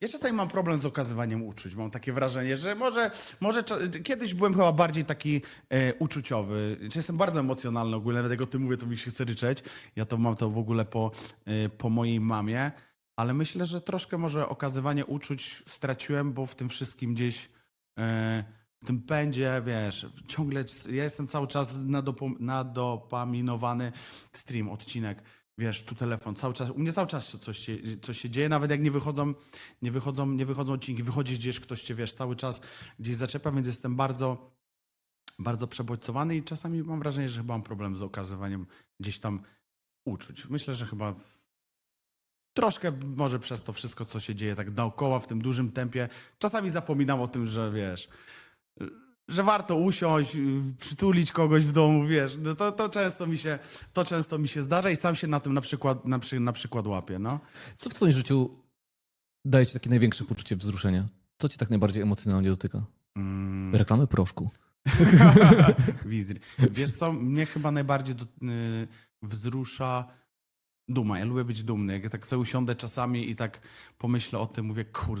Ja czasami mam problem z okazywaniem uczuć. Mam takie wrażenie, że może, może kiedyś byłem chyba bardziej taki e, uczuciowy. Jestem bardzo emocjonalny ogólnie, nawet jak o tym mówię, to mi się chce ryczeć. Ja to mam to w ogóle po, e, po mojej mamie. Ale myślę, że troszkę może okazywanie uczuć straciłem, bo w tym wszystkim gdzieś e, w tym pędzie, wiesz, ciągle ja jestem cały czas nadopaminowany stream, odcinek, wiesz, tu telefon, cały czas, u mnie cały czas coś się, coś się dzieje, nawet jak nie wychodzą, nie wychodzą, nie wychodzą odcinki, wychodzisz gdzieś, ktoś cię, wiesz, cały czas gdzieś zaczepia, więc jestem bardzo, bardzo przebodźcowany i czasami mam wrażenie, że chyba mam problem z okazywaniem gdzieś tam uczuć. Myślę, że chyba troszkę może przez to wszystko, co się dzieje tak dookoła w tym dużym tempie, czasami zapominam o tym, że wiesz, że warto usiąść, y, przytulić kogoś w domu, wiesz, no to, to, często mi się, to często mi się zdarza i sam się na tym na przykład, na, przy, na przykład łapię, no. Co w twoim życiu daje ci takie największe poczucie wzruszenia? Co cię tak najbardziej emocjonalnie dotyka? Mm. Reklamy proszku. Wizry. Wiesz co, mnie chyba najbardziej do, y, wzrusza duma. Ja lubię być dumny. Jak ja tak sobie usiądę czasami i tak pomyślę o tym, mówię, kurde,